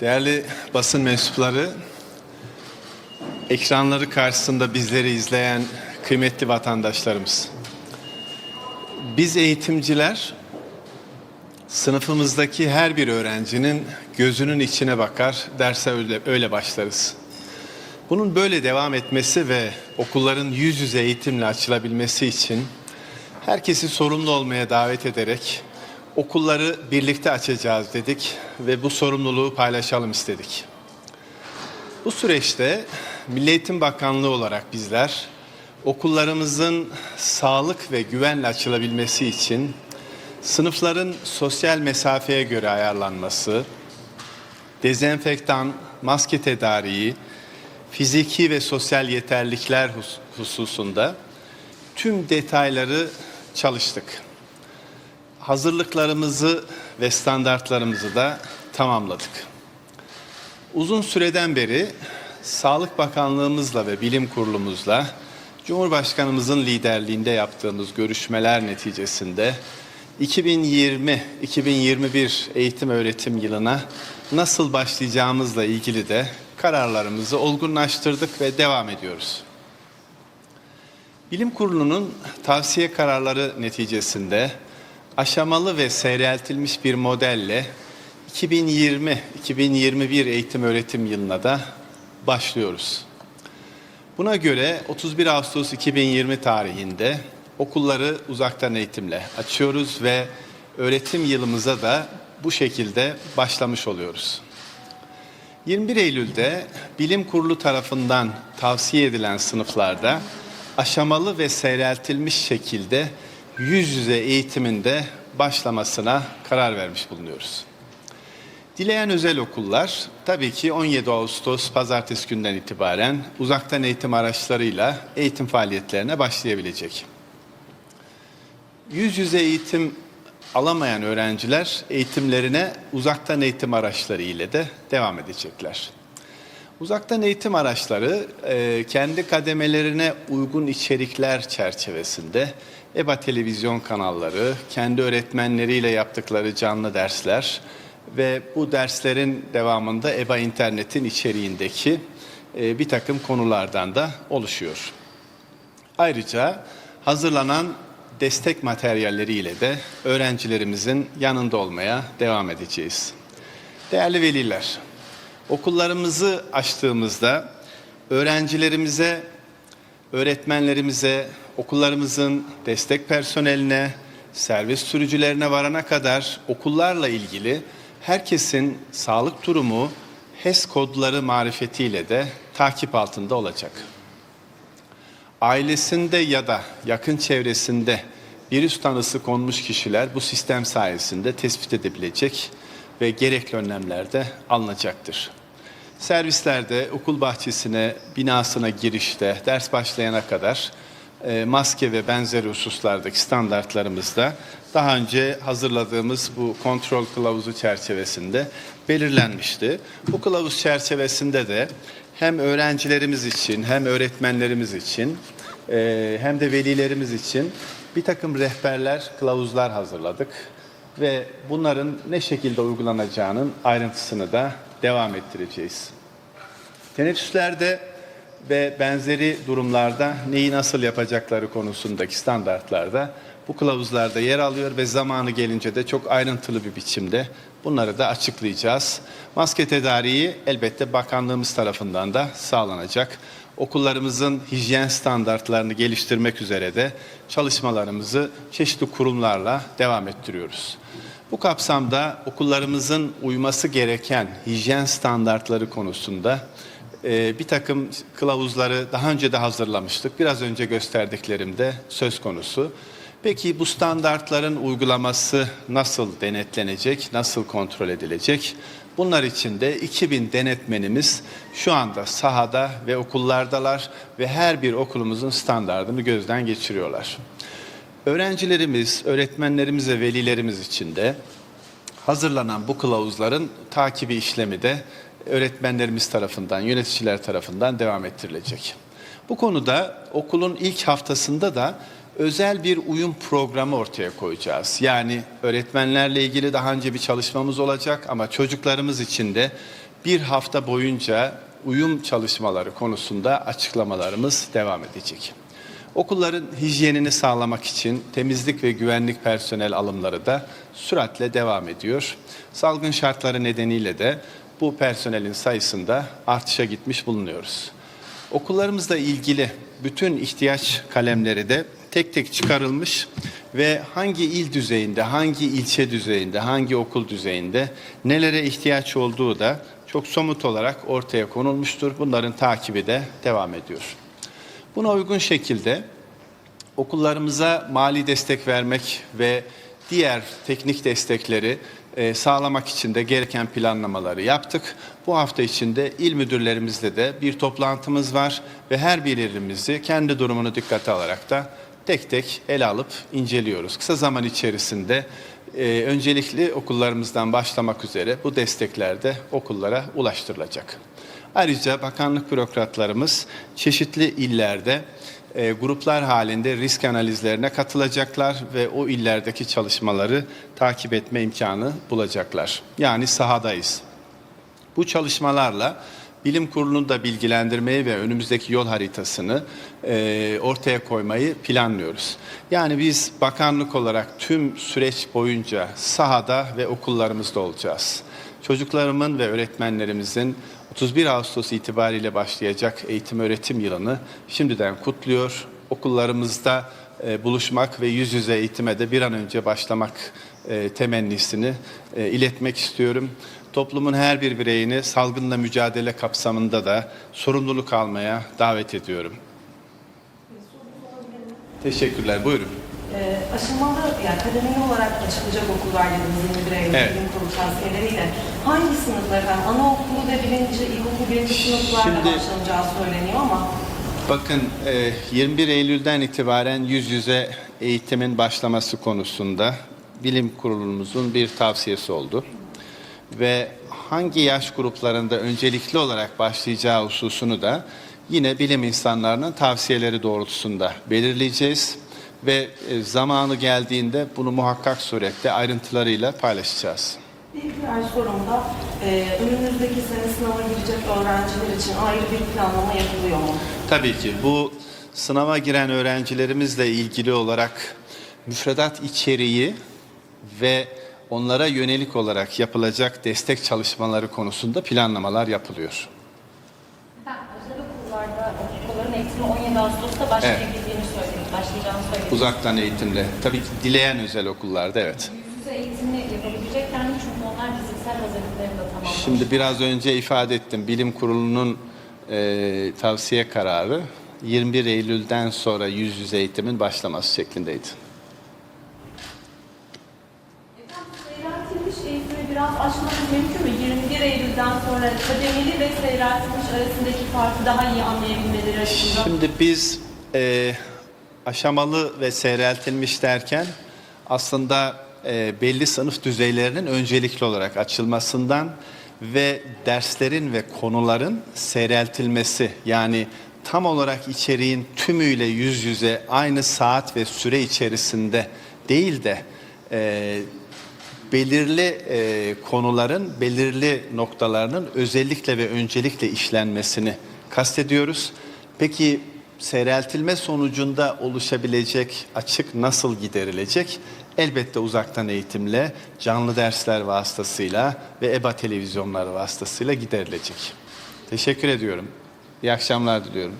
Değerli basın mensupları, ekranları karşısında bizleri izleyen kıymetli vatandaşlarımız. Biz eğitimciler sınıfımızdaki her bir öğrencinin gözünün içine bakar, derse öyle, öyle başlarız. Bunun böyle devam etmesi ve okulların yüz yüze eğitimle açılabilmesi için herkesi sorumlu olmaya davet ederek okulları birlikte açacağız dedik ve bu sorumluluğu paylaşalım istedik. Bu süreçte Milli Eğitim Bakanlığı olarak bizler okullarımızın sağlık ve güvenle açılabilmesi için sınıfların sosyal mesafeye göre ayarlanması, dezenfektan, maske tedariği, fiziki ve sosyal yeterlikler hus- hususunda tüm detayları çalıştık. Hazırlıklarımızı ve standartlarımızı da tamamladık. Uzun süreden beri Sağlık Bakanlığımızla ve Bilim Kurulumuzla Cumhurbaşkanımızın liderliğinde yaptığımız görüşmeler neticesinde 2020-2021 eğitim öğretim yılına nasıl başlayacağımızla ilgili de kararlarımızı olgunlaştırdık ve devam ediyoruz. Bilim Kurulu'nun tavsiye kararları neticesinde aşamalı ve seyreltilmiş bir modelle 2020-2021 eğitim öğretim yılına da başlıyoruz. Buna göre 31 Ağustos 2020 tarihinde okulları uzaktan eğitimle açıyoruz ve öğretim yılımıza da bu şekilde başlamış oluyoruz. 21 Eylül'de Bilim Kurulu tarafından tavsiye edilen sınıflarda aşamalı ve seyreltilmiş şekilde yüz yüze eğitiminde başlamasına karar vermiş bulunuyoruz. Dileyen özel okullar tabii ki 17 Ağustos pazartesi günden itibaren uzaktan eğitim araçlarıyla eğitim faaliyetlerine başlayabilecek. Yüz yüze eğitim alamayan öğrenciler eğitimlerine uzaktan eğitim araçları ile de devam edecekler. Uzaktan eğitim araçları e, kendi kademelerine uygun içerikler çerçevesinde EBA televizyon kanalları, kendi öğretmenleriyle yaptıkları canlı dersler ve bu derslerin devamında EBA internetin içeriğindeki e, bir takım konulardan da oluşuyor. Ayrıca hazırlanan destek materyalleriyle de öğrencilerimizin yanında olmaya devam edeceğiz. Değerli veliler, okullarımızı açtığımızda öğrencilerimize, öğretmenlerimize, okullarımızın destek personeline, servis sürücülerine varana kadar okullarla ilgili herkesin sağlık durumu HES kodları marifetiyle de takip altında olacak. Ailesinde ya da yakın çevresinde virüs tanısı konmuş kişiler bu sistem sayesinde tespit edebilecek ve gerekli önlemler de alınacaktır. Servislerde okul bahçesine, binasına girişte, ders başlayana kadar maske ve benzeri hususlardaki standartlarımızda daha önce hazırladığımız bu kontrol kılavuzu çerçevesinde belirlenmişti. Bu kılavuz çerçevesinde de hem öğrencilerimiz için hem öğretmenlerimiz için e, hem de velilerimiz için bir takım rehberler, kılavuzlar hazırladık ve bunların ne şekilde uygulanacağının ayrıntısını da devam ettireceğiz. Teneffüslerde ve benzeri durumlarda neyi nasıl yapacakları konusundaki standartlarda bu kılavuzlarda yer alıyor ve zamanı gelince de çok ayrıntılı bir biçimde bunları da açıklayacağız. Maske tedariği elbette bakanlığımız tarafından da sağlanacak. Okullarımızın hijyen standartlarını geliştirmek üzere de çalışmalarımızı çeşitli kurumlarla devam ettiriyoruz. Bu kapsamda okullarımızın uyması gereken hijyen standartları konusunda e, bir takım kılavuzları daha önce de hazırlamıştık. Biraz önce gösterdiklerimde söz konusu. Peki bu standartların uygulaması nasıl denetlenecek, nasıl kontrol edilecek? Bunlar için de 2000 denetmenimiz şu anda sahada ve okullardalar ve her bir okulumuzun standartını gözden geçiriyorlar. Öğrencilerimiz, öğretmenlerimiz ve velilerimiz için de hazırlanan bu kılavuzların takibi işlemi de öğretmenlerimiz tarafından, yöneticiler tarafından devam ettirilecek. Bu konuda okulun ilk haftasında da özel bir uyum programı ortaya koyacağız. Yani öğretmenlerle ilgili daha önce bir çalışmamız olacak ama çocuklarımız için de bir hafta boyunca uyum çalışmaları konusunda açıklamalarımız devam edecek. Okulların hijyenini sağlamak için temizlik ve güvenlik personel alımları da süratle devam ediyor. Salgın şartları nedeniyle de bu personelin sayısında artışa gitmiş bulunuyoruz. Okullarımızla ilgili bütün ihtiyaç kalemleri de tek tek çıkarılmış ve hangi il düzeyinde, hangi ilçe düzeyinde, hangi okul düzeyinde nelere ihtiyaç olduğu da çok somut olarak ortaya konulmuştur. Bunların takibi de devam ediyor. Buna uygun şekilde okullarımıza mali destek vermek ve diğer teknik destekleri sağlamak için de gereken planlamaları yaptık. Bu hafta içinde il müdürlerimizle de bir toplantımız var ve her birimizi kendi durumunu dikkate alarak da tek tek ele alıp inceliyoruz. Kısa zaman içerisinde e, öncelikli okullarımızdan başlamak üzere bu destekler de okullara ulaştırılacak. Ayrıca bakanlık bürokratlarımız çeşitli illerde e, gruplar halinde risk analizlerine katılacaklar ve o illerdeki çalışmaları takip etme imkanı bulacaklar. Yani sahadayız. Bu çalışmalarla bilim kurulunu da bilgilendirmeyi ve önümüzdeki yol haritasını e, ortaya koymayı planlıyoruz. Yani biz bakanlık olarak tüm süreç boyunca sahada ve okullarımızda olacağız. Çocuklarımın ve öğretmenlerimizin 31 Ağustos itibariyle başlayacak eğitim öğretim yılını şimdiden kutluyor. Okullarımızda e, buluşmak ve yüz yüze eğitime de bir an önce başlamak e, temennisini e, iletmek istiyorum. Toplumun her bir bireyini salgınla mücadele kapsamında da sorumluluk almaya davet ediyorum. Teşekkürler. Buyurun. Ee, aşamalı, yani kademeli olarak açılacak okullar dediğimiz 21 Eylül Evet. bilim kurulu tavsiyeleriyle hangi sınıflar efendim? Anaokulu ve birinci, ilkokul birinci sınıflarda Şimdi- başlanacağı söyleniyor ama Bakın e, 21 Eylül'den itibaren yüz yüze eğitimin başlaması konusunda bilim kurulumuzun bir tavsiyesi oldu. Ve hangi yaş gruplarında öncelikli olarak başlayacağı hususunu da yine bilim insanlarının tavsiyeleri doğrultusunda belirleyeceğiz. Ve e, zamanı geldiğinde bunu muhakkak surette ayrıntılarıyla paylaşacağız. bir diğer sorum da e, önümüzdeki sene sınava girecek öğrenciler için ayrı bir planlama yapılıyor mu? Tabii ki bu sınava giren öğrencilerimizle ilgili olarak müfredat içeriği ve onlara yönelik olarak yapılacak destek çalışmaları konusunda planlamalar yapılıyor. Efendim, özel okullarda okulların eğitimi 17 Ağustos'ta başlayabildiğini söyledik, başlayacağını söyledik. Uzaktan eğitimle, tabii ki dileyen özel okullarda evet. Yüz yüze eğitimi yapabilecekler mi? Çünkü onlar fiziksel hazırlıklarını da tamamlamış. Şimdi biraz önce ifade ettim, bilim kurulunun e, tavsiye kararı 21 Eylül'den sonra yüz yüze eğitimin başlaması şeklindeydi. Efendim, seyreltilmiş eğitimi biraz açmamız mümkün mü? 21 Eylül'den sonra kademeli ve seyreltilmiş arasındaki farkı daha iyi anlayabilmeleri açısından. Şimdi biz e, aşamalı ve seyreltilmiş derken aslında e, belli sınıf düzeylerinin öncelikli olarak açılmasından ve derslerin ve konuların seyreltilmesi yani tam olarak içeriğin tümüyle yüz yüze aynı saat ve süre içerisinde değil de e, belirli e, konuların belirli noktalarının özellikle ve öncelikle işlenmesini kastediyoruz. Peki seyreltilme sonucunda oluşabilecek açık nasıl giderilecek? Elbette uzaktan eğitimle, canlı dersler vasıtasıyla ve EBA televizyonları vasıtasıyla giderilecek. Teşekkür ediyorum. İyi akşamlar diliyorum.